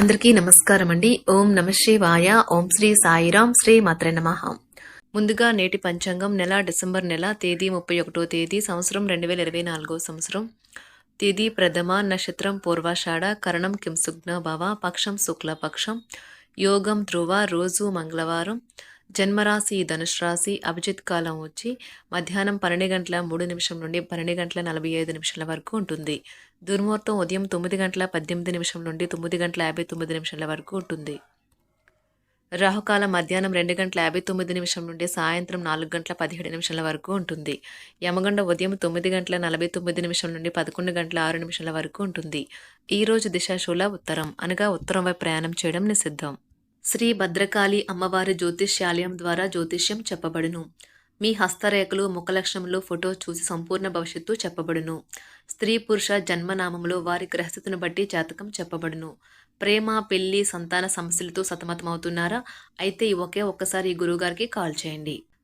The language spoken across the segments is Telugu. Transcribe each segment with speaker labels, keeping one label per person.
Speaker 1: అందరికీ నమస్కారం అండి ఓం నమ శివాయ. ఓం శ్రీ సాయిరాం శ్రీ మాత్రే నమ. ముందుగా నేటి పంచాంగం నెల డిసెంబర్ నెల తేదీ ముప్పై ఒకటో తేదీ సంవత్సరం రెండు వేల ఇరవై నాలుగో సంవత్సరం. తేదీ ప్రథమ నక్షత్రం పూర్వాషాఢ కరణం కింసుగ్న భవ పక్షం శుక్ల పక్షం యోగం ధ్రువ రోజు మంగళవారం జన్మరాశి ధనుష్ రాశి అభిజిత్ కాలం వచ్చి మధ్యాహ్నం పన్నెండు గంటల మూడు నిమిషం నుండి పన్నెండు గంటల నలభై ఐదు నిమిషాల వరకు ఉంటుంది. దుర్ముహూర్తం ఉదయం తొమ్మిది గంటల పద్దెనిమిది నిమిషం నుండి తొమ్మిది గంటల యాభై తొమ్మిది నిమిషాల వరకు ఉంటుంది. రాహుకాలం మధ్యాహ్నం రెండు గంటల యాభై తొమ్మిది నిమిషం నుండి సాయంత్రం నాలుగు గంటల పదిహేడు నిమిషాల వరకు ఉంటుంది. యమగండ ఉదయం తొమ్మిది గంటల నలభై తొమ్మిది నిమిషం నుండి పదకొండు గంటల ఆరు నిమిషాల వరకు ఉంటుంది. ఈ రోజు దిశాశూల ఉత్తరం అనగా ఉత్తరం వైపు ప్రయాణం చేయడం నిషిద్ధం. శ్రీ భద్రకాళి అమ్మవారి జ్యోతిష్యాలయం ద్వారా జ్యోతిష్యం చెప్పబడును. మీ హస్తరేఖలు ముఖలక్షణములు ఫోటో చూసి సంపూర్ణ భవిష్యత్తు చెప్పబడును. స్త్రీ పురుష జన్మనామములో వారి గ్రహస్థితిని బట్టి జాతకం చెప్పబడును. ప్రేమ పెళ్ళి సంతాన సమస్యలతో సతమతమవుతున్నారా? అయితే ఒకే ఒక్కసారి ఈ గురువుగారికి కాల్ చేయండి.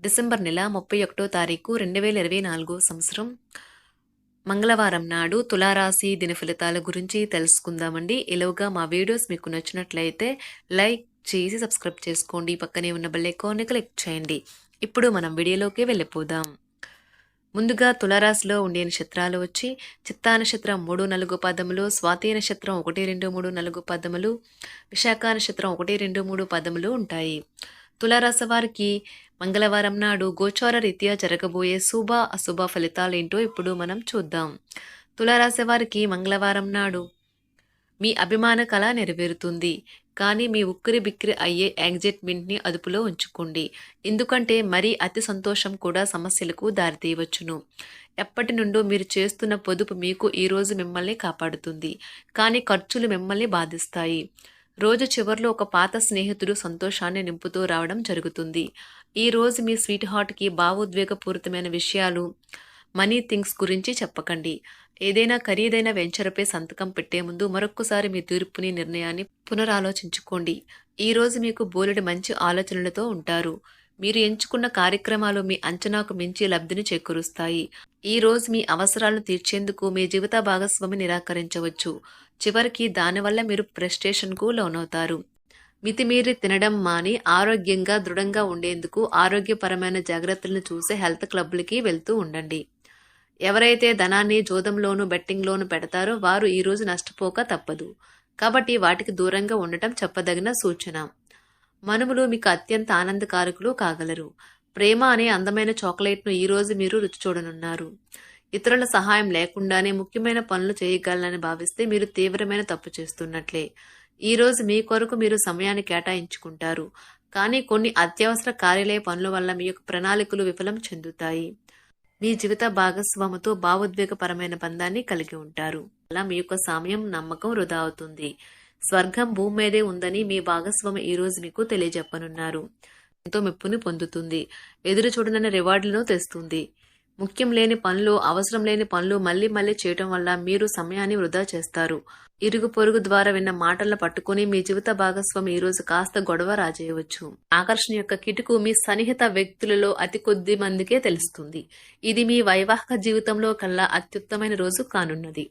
Speaker 1: డిసెంబర్ నెల ముప్పై ఒకటో తారీఖు రెండు వేల ఇరవై నాలుగో సంవత్సరం మంగళవారం నాడు తులారాశి దిన ఫలితాల గురించి తెలుసుకుందామండి. ఇలాగా మా వీడియోస్ మీకు నచ్చినట్లయితే లైక్ చేసి సబ్స్క్రైబ్ చేసుకోండి. పక్కనే ఉన్న బెల్ ఐకాన్ని క్లిక్ చేయండి. ఇప్పుడు మనం వీడియోలోకి వెళ్ళిపోదాం. ముందుగా తులారాశిలో ఉండే నక్షత్రాలు వచ్చి చిత్తా నక్షత్రం మూడు నాలుగు పదములు స్వాతి నక్షత్రం ఒకటి రెండు మూడు నాలుగు పదములు విశాఖ నక్షత్రం ఒకటి రెండు మూడు పదములు ఉంటాయి. తులారాశి వారికి మంగళవారం నాడు గోచార రీత్యా జరగబోయే శుభ అశుభ ఫలితాలేంటో ఇప్పుడు మనం చూద్దాం. తులారాశి వారికి మంగళవారం నాడు మీ అభిమాన కళ నెరవేరుతుంది. కానీ మీ ఉక్కిరి బిక్కిరి అయ్యే యాంగ్జైట్మెంట్ని అదుపులో ఉంచుకోండి. ఎందుకంటే మరీ అతి సంతోషం కూడా సమస్యలకు దారితీయవచ్చును. ఎప్పటి నుండో మీరు చేస్తున్న పొదుపు మీకు ఈరోజు మిమ్మల్ని కాపాడుతుంది. కానీ ఖర్చులు మిమ్మల్ని బాధిస్తాయి. రోజు చివరిలో ఒక పాత స్నేహితుడు సంతోషాన్ని నింపుతూ రావడం జరుగుతుంది. ఈ రోజు మీ స్వీట్ హార్ట్కి భావోద్వేగపూరితమైన విషయాలు మనీ థింగ్స్ గురించి చెప్పకండి. ఏదైనా ఖరీదైన వెంచర్పై సంతకం పెట్టే ముందు మరొక్కసారి మీ తీర్పుని నిర్ణయాన్ని పునరాలోచించుకోండి. ఈ రోజు మీకు బోలెడు మంచి ఆలోచనలతో ఉంటారు. మీరు ఎంచుకున్న కార్యక్రమాలు మీ అంచనాకు మించి లబ్ధిని చేకూరుస్తాయి. ఈ రోజు మీ అవసరాలను తీర్చేందుకు మీ జీవిత భాగస్వామి నిరాకరించవచ్చు. చివరికి దానివల్ల మీరు ప్రెస్టేషన్కు లోనవుతారు. మితిమీరి తినడం మాని ఆరోగ్యంగా దృఢంగా ఉండేందుకు ఆరోగ్యపరమైన జాగ్రత్తలను చూసే హెల్త్ క్లబ్లకి వెళ్తూ ఉండండి. ఎవరైతే ధనాన్ని జోదంలోను బెట్టింగ్లోను పెడతారో వారు ఈరోజు నష్టపోక తప్పదు. కాబట్టి వాటికి దూరంగా ఉండటం చెప్పదగిన సూచన. మనుములు మీకు అత్యంత ఆనందకారకులు కాగలరు. ప్రేమ అనే అందమైన చాక్లెట్ను ఈ రోజు మీరు రుచి చూడనున్నారు. ఇతరుల సహాయం లేకుండానే ముఖ్యమైన పనులు చేయగలనని భావిస్తే మీరు తీవ్రమైన తప్పు చేస్తున్నట్లే. ఈ రోజు మీ కొరకు మీరు సమయాన్ని కేటాయించుకుంటారు. కానీ కొన్ని అత్యవసర కార్యాలయ పనుల వల్ల మీ యొక్క ప్రణాళికలు విఫలం చెందుతాయి. మీ జీవిత భాగస్వామితో భావోద్వేగపరమైన బంధాన్ని కలిగి ఉంటారు. అలా మీ యొక్క సమయం నమ్మకం వృధా అవుతుంది. స్వర్గం భూమి మీదే ఉందని మీ భాగస్వామి ఈ రోజు మీకు తెలియజెప్పనున్నారు. ఎంతో మెప్పుని పొందుతుంది. ఎదురు చూడనన్న రివార్డులను తెస్తుంది. ముఖ్యం లేని పనులు అవసరం లేని పనులు మళ్ళీ మళ్ళీ చేయటం వల్ల మీరు సమయాన్ని వృధా చేస్తారు. ఇరుగు పొరుగు ద్వారా విన్న మాటలను పట్టుకుని మీ జీవిత భాగస్వామి ఈ రోజు కాస్త గొడవ రాజేయవచ్చు. ఆకర్షణ యొక్క కిటుకు మీ సన్నిహిత వ్యక్తులలో అతి కొద్ది మందికే తెలుస్తుంది. ఇది మీ వైవాహిక జీవితంలో కల్లా అత్యుత్తమైన రోజు కానున్నది.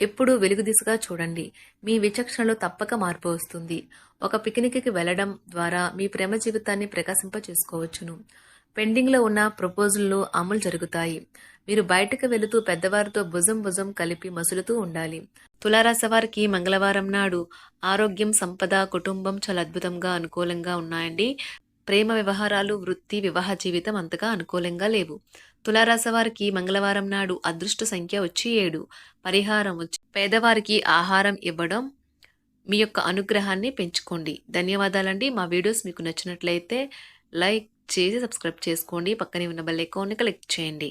Speaker 1: ఎప్పుడూ వెలుగు దిశగా చూడండి. మీ విచక్షణలో తప్పక మార్పు వస్తుంది. ఒక పిక్నిక్కి వెళ్ళడం ద్వారా మీ ప్రేమ జీవితాన్ని ప్రకాశింప చేసుకోవచ్చును పెండింగ్లో ఉన్న ప్రపోజల్లు అమలు జరుగుతాయి. మీరు బయటకు వెళుతూ పెద్దవారితో భుజం భుజం కలిపి మసులుతూ ఉండాలి. తులారాశి వారికి మంగళవారం నాడు ఆరోగ్యం సంపద కుటుంబం చాలా అద్భుతంగా అనుకూలంగా ఉన్నాయండి. ప్రేమ వ్యవహారాలు వృత్తి వివాహ జీవితం అంతగా అనుకూలంగా లేవు. తులారాశి వారికి మంగళవారం నాడు అదృష్ట సంఖ్య వచ్చి ఏడు. పరిహారం వచ్చి పేదవారికి ఆహారం ఇవ్వడం మీ యొక్క అనుగ్రహాన్ని పెంచుకోండి. ధన్యవాదాలండి. మా వీడియోస్ మీకు నచ్చినట్లయితే లైక్ చేసి సబ్స్క్రైబ్ చేసుకోండి. పక్కనే ఉన్న బెల్ ఐకాన్ని క్లిక్ చేయండి.